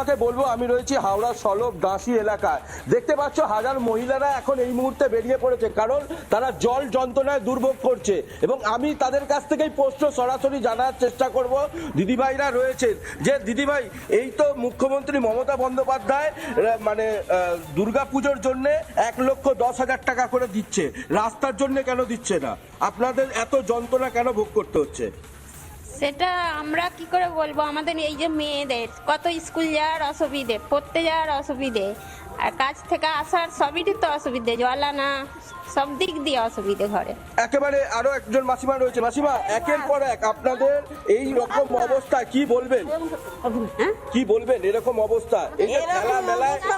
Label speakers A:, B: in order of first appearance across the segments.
A: তোমাকে বলব, আমি রয়েছি হাওড়া সলভ দাসী এলাকায়। দেখতে পাচ্ছ, হাজার মহিলারা এখন এই মুহূর্তে বেরিয়ে পড়েছে, কারণ তারা জল যন্ত্রণায় দুর্ভোগ করছে। এবং আমি তাদের কাছ থেকেই প্রশ্ন সরাসরি জানার চেষ্টা করব। দিদিভাইরা রয়েছেন, যে দিদিভাই, এই তো মুখ্যমন্ত্রী মমতা বন্দ্যোপাধ্যায় মানে দুর্গা পুজোর জন্য এক লক্ষ দশ হাজার টাকা করে দিচ্ছে। রাস্তার জন্য কেন দিচ্ছে না? আপনাদের এত যন্ত্রণা কেন ভোগ করতে হচ্ছে?
B: সেটা আমরা কি করে বলব? আমাদের এই যে মেয়েদের কত স্কুল যাওয়ার অসুবিধে পড়তে যাওয়ার অসুবিধে আর কাজ থেকে আসার সবই তো অসুবিধে জল আনা সব দিক দিয়ে অসুবিধে ঘরে।
A: একেবারে আরও একজন মাসিমা রয়েছে। মাসিমা একের পর এক আপনাদের এই রকম অবস্থা কি বলবেন?
C: হ্যাঁ?
A: কি বলবেন এরকম অবস্থা?
C: এরকম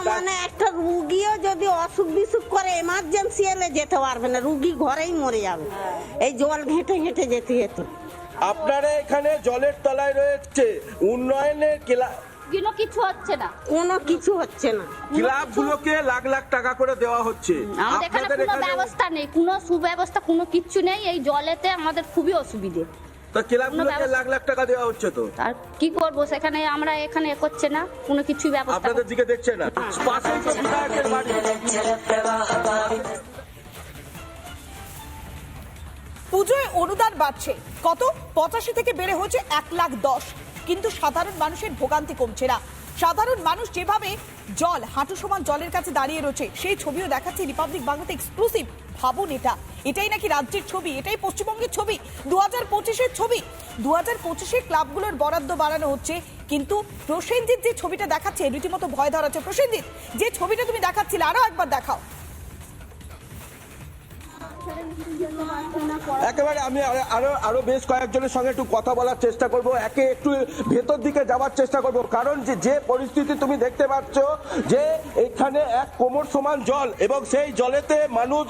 C: মানে একটা রুগীও যদি অসুখ বিসুখ করে এমার্জেন্সি এলে যেতে পারবে না। রুগী ঘরেই মরে যাবে। এই জল ঘেঁটে ঘেঁটে যেতে যেত।
A: আপনারা এখানে জলের তলায় রয়েছে। উন্নয়নের ক্লা-
D: কোনো কিছু হচ্ছে না।
C: কোনো কিছু হচ্ছে না।
A: ক্লাবগুলোকে লাখ লাখ টাকা করে দেওয়া হচ্ছে।
D: আমাদের এখানে কোনো ব্যবস্থা নেই কোনো সুব্যবস্থা কোনো কিচ্ছু নেই। এই জলেতে আমাদের খুবই অসুবিধে।
A: তা ক্লাবগুলোকে লাখ লাখ টাকা দেওয়া হচ্ছে তো?
D: আর কি করব? সেখানে আমরা এখানে এ করছে না কোনো কিছুই ব্যবস্থা
A: আপনাদের দিকে দেখছে না? পাশেই তো বিধায়কের বাড়ি।
E: পুজোয় অনুদান বাড়ছে। কত? পঁচাশি থেকে বেড়ে হয়েছে এক লাখ দশ। কিন্তু সাধারণ মানুষের ভোগান্তি কমছে না। সাধারণ মানুষ যেভাবে জল, হাঁটু সমান জলের কাছে দাঁড়িয়ে রয়েছে, সেই ছবিও দেখাচ্ছে রিপাবলিক বাংলাতে এক্সক্লুসিভ ভাবুন এটা। এটাই নাকি রাজ্যের ছবি, এটাই পশ্চিমবঙ্গের ছবি দু হাজার পঁচিশের ছবি। দু হাজার পঁচিশে ক্লাবগুলোর বরাদ্দ বাড়ানো হচ্ছে, কিন্তু প্রসেনজিৎ যে ছবিটা দেখাচ্ছে, রীতিমতো ভয় ধরাচ্ছে। প্রসেনজিৎ, যে ছবিটা তুমি দেখাচ্ছিলে আরও একবার দেখাও।
A: একেবারে আমি আরো- আরও বেশ কয়েকজনের সঙ্গে একটু কথা বলার চেষ্টা করব। একে একটু ভেতর দিকে যাওয়ার চেষ্টা করব। কারণ যে যে পরিস্থিতি তুমি দেখতে পাচ্ছ যে এখানে এক কোমর সমান জল এবং সেই জলেতে মানুষ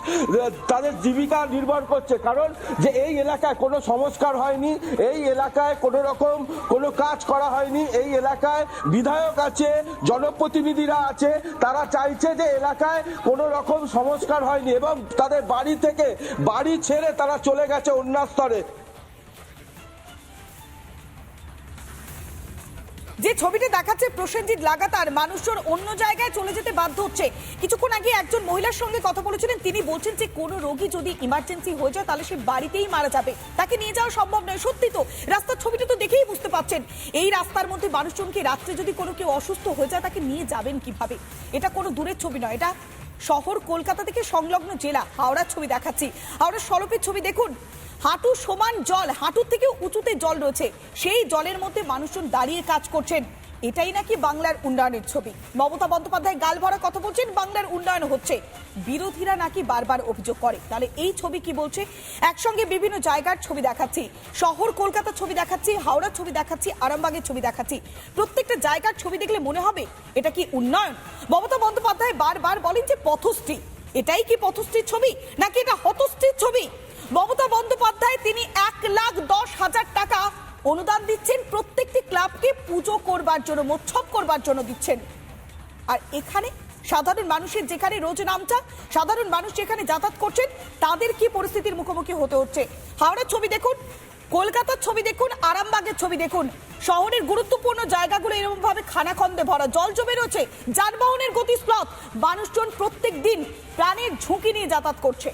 A: তাদের জীবিকা নির্ভর করছে। কারণ যে এই এলাকায় কোনো সংস্কার হয়নি, এই এলাকায় কোনো রকম কোনো কাজ করা হয়নি, এই এলাকায় বিধায়ক আছে, জনপ্রতিনিধিরা আছে, তারা চাইছে যে এলাকায় কোনো রকম সংস্কার হয়নি এবং তাদের বাড়ি থেকে বাড়ি ছেড়ে তারা চলে গেছে অন্য স্তরে।
E: যে ছবিটা দেখাচ্ছে প্রসেনজিৎ লাগাতার, মানুষজন অন্য জায়গায় চলে যেতে বাধ্য হচ্ছে। কিছুক্ষণ আগে একজন মহিলার সঙ্গে কথা বলেছিলেন, তিনি বলছেন যে কোনো রোগী যদি ইমার্জেন্সি হয়ে যায়, তাহলে সে বাড়িতেই মারা যাবে। তাকে নিয়ে যাওয়া সম্ভব নয়, সত্যি তো। রাস্তার ছবিটা তো দেখেই বুঝতে পারছেন এই রাস্তার মধ্যে মানুষজনকে রাত্রে যদি কোনো কেউ অসুস্থ হয়ে যায়, তাকে নিয়ে যাবেন কীভাবে? এটা কোনো দূরের ছবি নয়, এটা শহর কলকাতা থেকে সংলগ্ন জেলা হাওড়ার ছবি দেখাচ্ছি। হাওড়ার সড়কের ছবি দেখুন। হাঁটু সমান জল, হাঁটুর থেকে উঁচুতে জল রয়েছে। সেই জলের মধ্যে মানুষজন দাঁড়িয়ে কাজ করছেন। এটাই নাকি বাংলার উন্নয়নের ছবি? মমতা বন্দ্যোপাধ্যায় গাল ভরা কথা বলছেন, বাংলার উন্নয়ন হচ্ছে। বিরোধীরা নাকি বারবার অভিযোগ করে। তাহলে এই ছবি কি বলছে? একসঙ্গে বিভিন্ন জায়গার ছবি দেখাচ্ছি। শহর কলকাতার ছবি দেখাচ্ছি হাওড়ার ছবি দেখাচ্ছি, আরামবাগের ছবি দেখাচ্ছি। প্রত্যেকটা জায়গার ছবি দেখলে মনে হবে, এটা কি উন্নয়ন? মমতা বন্দ্যোপাধ্যায় বারবার বলেন যে পথশ্রী। এটাই কি পথশ্রীর ছবি? নাকি এটা হতশ্রীর ছবি? মমতা বন্দ্যোপাধ্যায় তিনি এক লাখ দশ হাজার টাকা অনুদান দিচ্ছেন প্রত্যেকটি ক্লাবকে পুজো করবার জন্য মোৎসব করবার জন্য দিচ্ছেন। আর এখানে সাধারণ মানুষের যেখানে রোজ নামটা, সাধারণ মানুষ যেখানে যাতায়াত করছেন, তাদের কি পরিস্থিতির মুখোমুখি হতে হচ্ছে? হাওড়ার ছবি দেখুন, কলকাতার ছবি দেখুন, আরামবাগের ছবি দেখুন। শহরের গুরুত্বপূর্ণ জায়গাগুলো এরকম ভাবে খানাখন্দে ভরা, জল জমে রয়েছে, যানবাহনের গতিস্প্লথ মানুষজন প্রত্যেক দিন প্রাণের ঝুঁকি নিয়ে যাতায়াত করছে।